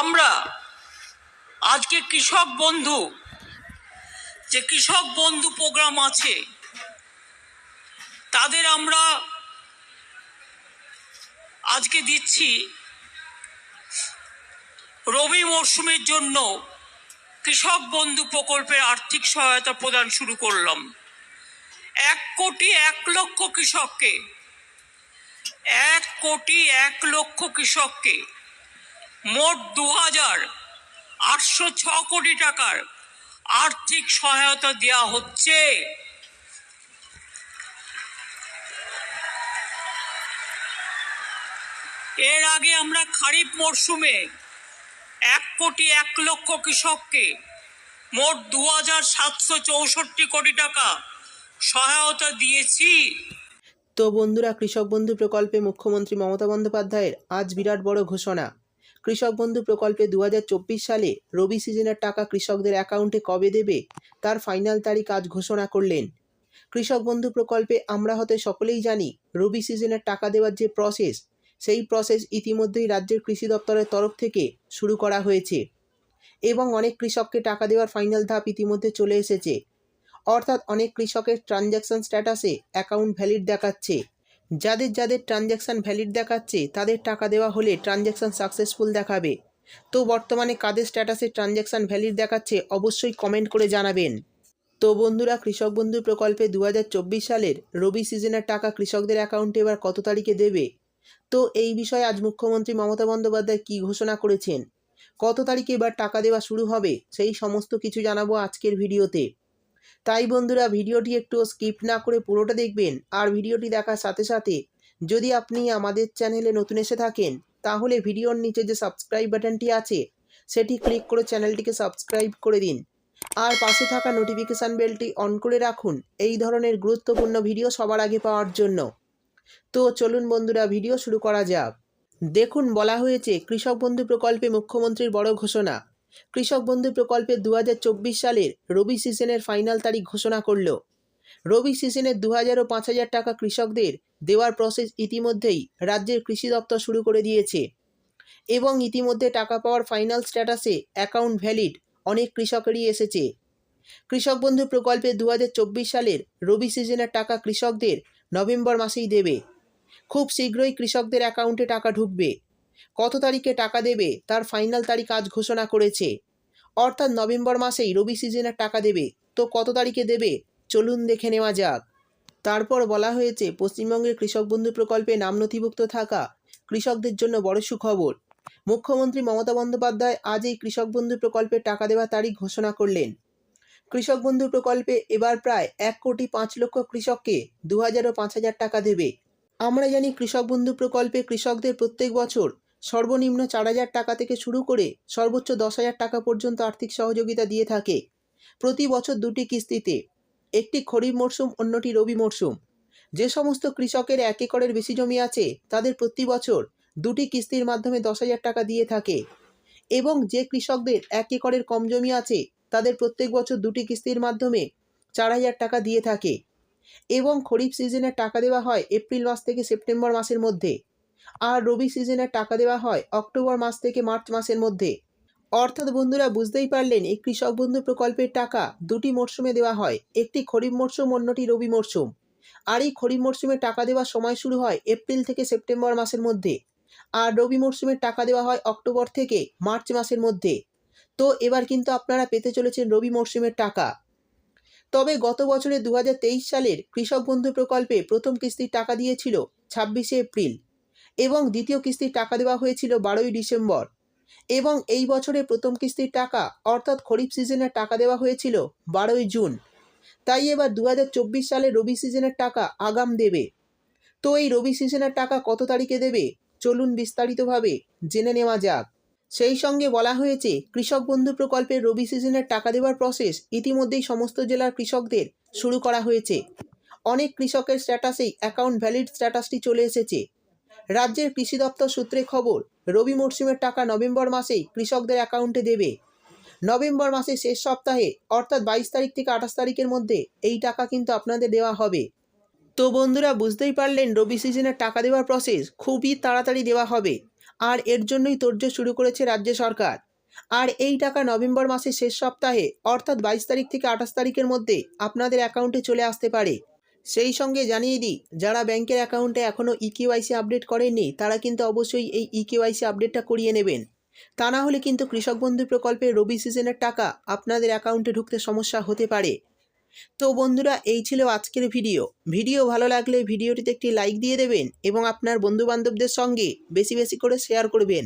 আমরা, আজকে কৃষক বন্ধু, যে কৃষক বন্ধু প্রোগ্রাম আছে, তাদের আমরা আজকে দিচ্ছি রবি মরশুমের জন্য কৃষক বন্ধু প্রকল্পের আর্থিক সহায়তা প্রদান শুরু করলাম। এক কোটি এক লক্ষ কৃষককে, এক কোটি এক লক্ষ কৃষককে মোট দু হাজার আটশো ছ কোটি টাকার আর্থিক সহায়তা দেওয়া হচ্ছে। এর আগে আমরা খারিফ মরশুমে এক কোটি এক লক্ষ কৃষককে মোট দু হাজার সাতশো চৌষট্টি কোটি টাকা সহায়তা দিয়েছি। তো বন্ধুরা, কৃষক বন্ধু প্রকল্পে মুখ্যমন্ত্রী মমতা বন্দ্যোপাধ্যায়ের আজ বিরাট বড় ঘোষণা। কৃষক বন্ধু প্রকল্পে দু হাজার চব্বিশ সালে রবি সিজনের টাকা কৃষকদের অ্যাকাউন্টে কবে দেবে, তার ফাইনাল তারিখ আজ ঘোষণা করলেন। কৃষক বন্ধু প্রকল্পে আমরা হতে সকলেই জানি, রবি সিজনের টাকা দেওয়ার যে প্রসেস সেই প্রসেস ইতিমধ্যেই রাজ্যের কৃষি দপ্তরের তরফ থেকে শুরু করা হয়েছে। এবং অনেক কৃষককে টাকা দেওয়ার ফাইনাল ধাপ ইতিমধ্যে চলে এসেছে। অর্থাৎ অনেক কৃষকের ট্রানজ্যাকশন স্ট্যাটাসে অ্যাকাউন্ট ভ্যালিড দেখাচ্ছে। যাদের যাদের ট্রানজ্যাকশন ভ্যালিড দেখাচ্ছে, তাদের টাকা দেওয়া হলে ট্রানজ্যাকশন সাকসেসফুল দেখাবে। তো বর্তমানে কাদের স্ট্যাটাসে ট্রানজ্যাকশন ভ্যালিড দেখাচ্ছে, অবশ্যই কমেন্ট করে জানাবেন। তো বন্ধুরা, কৃষক বন্ধু প্রকল্পে দু হাজার চব্বিশ সালের রবি সিজনের টাকা কৃষকদের অ্যাকাউন্টে এবার কত তারিখে দেবে? তো এই বিষয়ে আজ মুখ্যমন্ত্রী মমতা বন্দ্যোপাধ্যায় কী ঘোষণা করেছেন? কত তারিখে এবার টাকা দেওয়া শুরু হবে? সেই সমস্ত কিছু জানাব আজকের ভিডিওতে। তাই বন্ধুরা ভিডিওটি একটু স্কিপ না করে পুরোটা দেখবেন আর ভিডিওটি দেখার সাথে সাথে যদি আপনি আমাদের চ্যানেলে নতুন এসে থাকেন, তাহলে ভিডিওর নিচে যে সাবস্ক্রাইব বাটনটি আছে, সেটি ক্লিক করে চ্যানেলটিকে সাবস্ক্রাইব করে দিন। আর পাশে থাকা নোটিফিকেশান বেলটি অন করে রাখুন, এই ধরনের গুরুত্বপূর্ণ ভিডিও সবার আগে পাওয়ার জন্য। তো চলুন বন্ধুরা ভিডিও শুরু করা যাক। দেখুন, বলা হয়েছে, কৃষক বন্ধু প্রকল্পে মুখ্যমন্ত্রীর বড় ঘোষণা। কৃষক বন্ধু প্রকল্পে দু হাজার চব্বিশ সালের রবি সিজনের ফাইনাল তারিখ ঘোষণা করল। রবি সিজনের দু ও পাঁচ হাজার টাকা কৃষকদের দেওয়ার প্রসেস ইতিমধ্যেই রাজ্যের কৃষি দপ্তর শুরু করে দিয়েছে এবং ইতিমধ্যে টাকা পাওয়ার ফাইনাল স্ট্যাটাসে অ্যাকাউন্ট ভ্যালিড অনেক কৃষকেরই এসেছে। কৃষক বন্ধু প্রকল্পে দু হাজার চব্বিশ সালের রবি সিজনের টাকা কৃষকদের নভেম্বর মাসেই দেবে। খুব শীঘ্রই কৃষকদের অ্যাকাউন্টে টাকা ঢুকবে। কত তারিখে টাকা দেবে? তার ফাইনাল তারিখ আজ ঘোষণা করেছে। অর্থাৎ নভেম্বর মাসেই রবি সিজনের টাকা দেবে। তো কত তারিখে দেবে? চলুন দেখে নেওয়া যাক। তারপর বলা হয়েছে, পশ্চিমবঙ্গের কৃষক বন্ধু প্রকল্পে নাম নথিভুক্ত থাকা কৃষকদের জন্য বড় সুখবর। মুখ্যমন্ত্রী মমতা বন্দ্যোপাধ্যায় আজ এই কৃষক বন্ধু প্রকল্পের টাকা দেওয়ার তারিখ ঘোষণা করলেন। কৃষক বন্ধু প্রকল্পে এবার প্রায় এক কোটি পাঁচ লক্ষ কৃষককে দু হাজার ও পাঁচ হাজার টাকা দেবে। আমরা জানি কৃষক বন্ধু প্রকল্পে কৃষকদের প্রত্যেক বছর সর্বনিম্ন চার হাজার টাকা থেকে শুরু করে সর্বোচ্চ দশ হাজার টাকা পর্যন্ত আর্থিক সহযোগিতা দিয়ে থাকে প্রতি বছর দুটি কিস্তিতে। একটি খরিফ মরশুম অন্যটি রবি মরশুম যে সমস্ত কৃষকের এক একরের বেশি জমি আছে, তাদের প্রতি বছর দুটি কিস্তির মাধ্যমে দশ হাজার টাকা দিয়ে থাকে। এবং যে কৃষকদের এক একরের কম জমি আছে, তাদের প্রত্যেক বছর দুটি কিস্তির মাধ্যমে চার হাজার টাকা দিয়ে থাকে। এবং খরিফ সিজনের টাকা দেওয়া হয় এপ্রিল মাস থেকে সেপ্টেম্বর মাসের মধ্যে। আর রবি সিজনের টাকা দেওয়া হয় অক্টোবর মাস থেকে মার্চ মাসের মধ্যে। অর্থাৎ বন্ধুরা বুঝতেই পারলেন, এই কৃষক বন্ধু প্রকল্পের টাকা দুটি মরশুমে দেওয়া হয়, একটি খরিফ মরশুম, অন্যটি রবি মরশুম। আর এই খরিফ মরশুমে টাকা দেওয়ার সময় শুরু হয় এপ্রিল থেকে সেপ্টেম্বর মাসের মধ্যে আর রবি মরশুমে টাকা দেওয়া হয় অক্টোবর থেকে মার্চ মাসের মধ্যে। তো এবার কিন্তু আপনারা পেতে চলেছেন রবি মরশুমের টাকা। তবে গত বছরে দু হাজার তেইশ সালের কৃষক বন্ধু প্রকল্পে প্রথম কিস্তির টাকা দিয়েছিল ছাব্বিশে এপ্রিল। এবং দ্বিতীয় কিস্তির টাকা দেওয়া হয়েছিল বারোই ডিসেম্বর। এবং এই বছরে প্রথম কিস্তির টাকা, অর্থাৎ খরিফ সিজনের টাকা দেওয়া হয়েছিল বারোই জুন। তাই এবার দু হাজার চব্বিশ সালে রবি সিজনের টাকা আগাম দেবে। তো এই রবি সিজনের টাকা কত তারিখে দেবে? চলুন বিস্তারিতভাবে জেনে নেওয়া যাক। সেই সঙ্গে বলা হয়েছে, কৃষক বন্ধু প্রকল্পের রবি সিজনের টাকা দেওয়ার প্রসেস ইতিমধ্যেই সমস্ত জেলার কৃষকদের শুরু করা হয়েছে। অনেক কৃষকের স্ট্যাটাসেই অ্যাকাউন্ট ভ্যালিড স্ট্যাটাসটি চলে এসেছে। রাজ্যের কৃষি দপ্তর সূত্রে খবর, রবি মরশুমের টাকা নভেম্বর মাসেই কৃষকদের অ্যাকাউন্টে দেবে। নভেম্বর মাসের শেষ সপ্তাহে, অর্থাৎ বাইশ তারিখ থেকে আঠাশ তারিখের মধ্যে এই টাকা কিন্তু আপনাদের দেওয়া হবে। তো বন্ধুরা, বুঝতেই পারলেন, রবি সিজনের টাকা দেওয়ার প্রসেস খুবই তাড়াতাড়ি দেওয়া হবে। আর এর জন্যই তোড়জোড় শুরু করেছে রাজ্য সরকার। আর এই টাকা নভেম্বর মাসের শেষ সপ্তাহে, অর্থাৎ বাইশ তারিখ থেকে আঠাশ তারিখের মধ্যে আপনাদের অ্যাকাউন্টে চলে আসতে পারে। সেই সঙ্গে জানিয়ে দিই, যারা ব্যাংকের অ্যাকাউন্টে এখনও ইকিওয়াইসি আপডেট করেননি, তারা কিন্তু অবশ্যই এই ইকিওয়াইসি আপডেটটা করিয়ে নেবেন। তা না হলে কিন্তু কৃষক বন্ধু প্রকল্পের রবি সিজনের টাকা আপনাদের অ্যাকাউন্টে ঢুকতে সমস্যা হতে পারে। তো বন্ধুরা, এই ছিল আজকের ভিডিও। ভিডিও ভালো লাগলে ভিডিওটিতে একটি লাইক দিয়ে দেবেন এবং আপনার বন্ধুবান্ধবদের সঙ্গে বেশি বেশি করে শেয়ার করবেন।